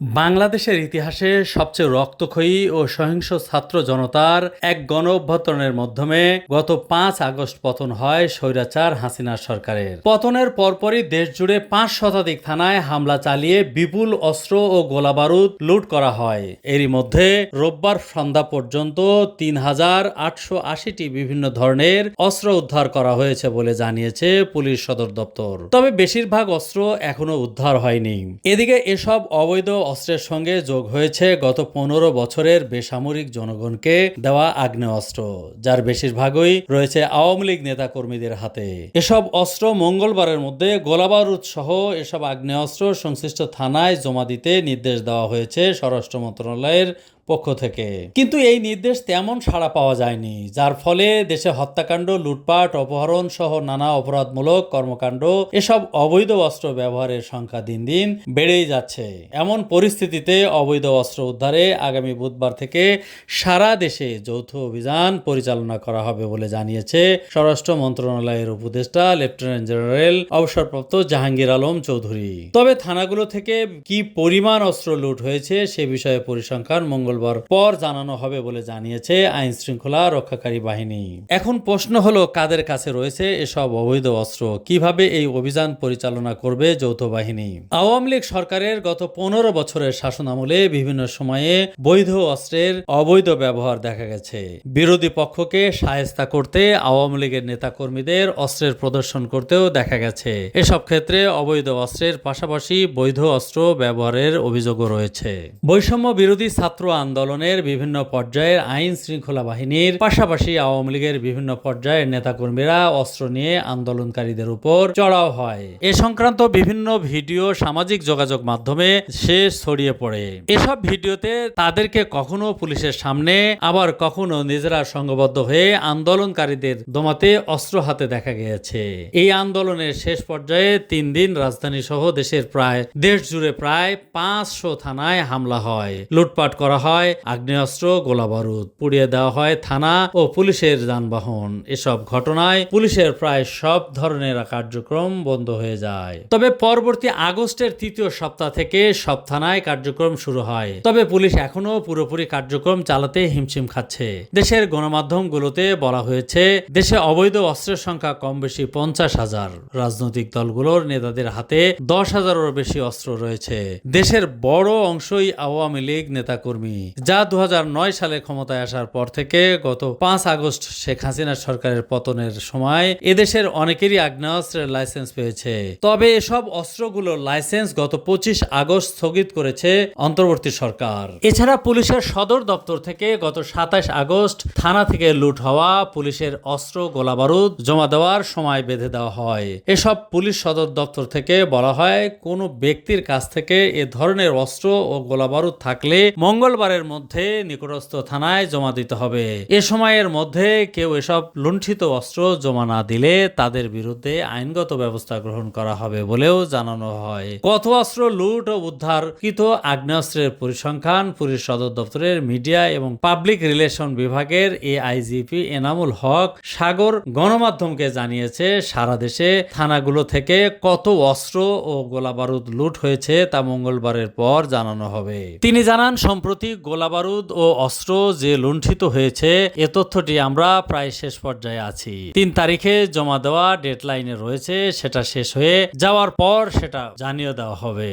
বাংলাদেশের ইতিহাসে সবচেয়ে রক্তক্ষয়ী ও সহিংস ছাত্র জনতার এক গণ অভ্যর্থনের মাধ্যমে গত পাঁচ আগস্ট পতন হয় স্বৈরাচার হাসিনা সরকারের। পতনের পরপরই দেশ জুড়ে পাঁচ শতাধিক থানায় হামলা চালিয়ে বিপুল অস্ত্র ও গোলাবারুদ লুট করা হয়। এরই মধ্যে রোববার সন্ধ্যা পর্যন্ত তিন হাজার আটশো আশিটি বিভিন্ন ধরনের অস্ত্র উদ্ধার করা হয়েছে বলে জানিয়েছে পুলিশ সদর দপ্তর। তবে বেশিরভাগ অস্ত্র এখনও উদ্ধার হয়নি। এদিকে এসব অবৈধ অস্ত্রের সঙ্গে যোগ হয়েছে গত পনেরো বছরের বেসামরিক জনগণকে দেওয়া আগ্নেয়াস্ত্র, যার বেশিরভাগই রয়েছে আওয়ামী লীগ নেতাকর্মীদের হাতে। এসব অস্ত্র মঙ্গলবারের মধ্যে গোলাবারুদ সহ এসব আগ্নেয়াস্ত্র সংশ্লিষ্ট থানায় জমা দিতে নির্দেশ দেওয়া হয়েছে স্বরাষ্ট্র মন্ত্রণালয়ের পক্ষ থেকে। কিন্তু এই নির্দেশ তেমন সাড়া পাওয়া যায়নি, যার ফলে দেশে হত্যাকাণ্ড, লুটপাট, অপহরণ সহ নানা অপরাধমূলক কর্মকাণ্ড, এসব অবৈধ অস্ত্র ব্যবহারের সংখ্যা দিন দিন বেড়েই যাচ্ছে। এমন পরিস্থিতিতে অবৈধ অস্ত্র উদ্ধারে আগামী বুধবার থেকে সারা দেশে যৌথ অভিযান পরিচালনা করা হবে বলে জানিয়েছে স্বরাষ্ট্র মন্ত্রণালয়ের উপদেষ্টা, লেফটেন্যান্ট জেনারেল অবসরপ্রাপ্ত জাহাঙ্গীর আলম চৌধুরী। তবে থানাগুলো থেকে কি পরিমাণ অস্ত্র লুট হয়েছে সে বিষয়ে পরিসংখ্যান মঙ্গলবার পর জানানো হবে বলে জানিয়েছে আইন শৃঙ্খলা রক্ষাকারী বাহিনী। এখন প্রশ্ন হলো, কাদের কাছে রয়েছে এসব অবৈধ অস্ত্র? কীভাবে এই অভিযান পরিচালনা করবে যৌথ বাহিনী? আওয়ামী লীগ সরকারের গত পনেরো বছরের শাসনামলে বিভিন্ন সময়ে বৈধ অস্ত্রের অবৈধ ব্যবহার দেখা গেছে। বিরোধী পক্ষকে সায়স্তা করতে আওয়ামী লীগের নেতাকর্মীদের অস্ত্রের প্রদর্শন করতেও দেখা গেছে। এসব ক্ষেত্রে অবৈধ অস্ত্রের পাশাপাশি বৈধ অস্ত্র ব্যবহারের অভিযোগও রয়েছে। বৈষম্য বিরোধী ছাত্র আন্দোলনের বিভিন্ন পর্যায়ের আইন শৃঙ্খলা বাহিনীর পাশাপাশি আওয়ামী লীগের বিভিন্ন পর্যায়ের নেতাকর্মীরা অস্ত্র নিয়ে আন্দোলনকারীদের উপর চড়াও হয়। এ সংক্রান্ত বিভিন্ন ভিডিও সামাজিক যোগাযোগ মাধ্যমে শেষ ছড়িয়ে পড়ে। এসব ভিডিওতে তাদেরকে কখনো পুলিশের সামনে, আবার কখনো নিজেরা সংঘবদ্ধ হয়ে আন্দোলনকারীদের দমাতে অস্ত্র হাতে দেখা গিয়েছে। এই আন্দোলনের শেষ পর্যায়ে তিন দিন রাজধানী সহ দেশের প্রায় দেশ জুড়ে প্রায় পাঁচশো থানায় হামলা হয়। লুটপাট করা হয় আগ্নেয়াস্ত্র, গোলাবারুদ। পুড়িয়ে দেওয়া হয় থানা ও পুলিশের যানবাহন। এসব ঘটনায় পুলিশের প্রায় সব ধরনের কার্যক্রম বন্ধ হয়ে যায়। তবে পরবর্তী আগস্টের তৃতীয় সপ্তাহ থেকে সব থানায় কার্যক্রম শুরু হয়। তবে পুলিশ এখনও পুরোপুরি কার্যক্রম চালাতে হিমশিম খাচ্ছে। দেশের গণমাধ্যমগুলোতে বলা হয়েছে, দেশে অবৈধ অস্ত্রের সংখ্যা কম বেশি পঞ্চাশ হাজার। রাজনৈতিক দলগুলোর নেতাদের হাতে দশ হাজারেরও বেশি অস্ত্র রয়েছে। দেশের বড় অংশই আওয়ামী লীগ নেতাকর্মী। যা দু হাজার নয় সালে ক্ষমতায় আসার পর থেকে গত পাঁচ আগস্ট শেখ হাসিনা সরকারের পতনের সময় এদেশের অনেকেরই আগ্নেয়াস্ত্রের লাইসেন্স পেয়েছে। তবে এসব অস্ত্রগুলোর লাইসেন্স গত পঁচিশ আগস্ট স্থগিত করেছে অন্তর্বর্তী সরকার। এছাড়া পুলিশের সদর দপ্তর থেকে গত সাতাশ আগস্ট থানা থেকে লুট হওয়া পুলিশের অস্ত্র গোলাবারুদ জমা দেওয়ার সময় বেঁধে দেওয়া হয়। এসব পুলিশ সদর দপ্তর থেকে বলা হয়, কোনো ব্যক্তির কাছ থেকে এ ধরনের অস্ত্র ও গোলাবারুদ থাকলে মঙ্গলবারের মধ্যে নিকটস্থ থানায় জমা দিতে হবে। এ সময়ের মধ্যে কেউ এসব লুণ্ঠিত অস্ত্র জমা না দিলে তাদের বিরুদ্ধে আইনগত ব্যবস্থা গ্রহণ করা হবে বলেও জানানো হয়। কত অস্ত্র লুট ও উদ্ধারকৃত আগ্নেয়াস্ত্রের পরিসংখ্যান, পুলিশ সদর দপ্তরের মিডিয়া এবং পাবলিক রিলেশন বিভাগের এআইজিপি এনামুল হক সাগর গণমাধ্যমকে জানিয়েছে, সারা দেশে থানাগুলো থেকে কত অস্ত্র ও গোলাবারুদ লুট হয়েছে তা মঙ্গলবারের পর জানানো হবে। তিনি জানান, সম্প্রতি গোলাবারুদ ও অস্ত্র যে লুণ্ঠিত হয়েছে, এ তথ্যটি আমরা প্রায় শেষ পর্যায়ে আছি। তিন তারিখে জমা দেওয়া ডেডলাইনে রয়েছে, সেটা শেষ হয়ে যাওয়ার পর সেটা জানিয়ে দেওয়া হবে।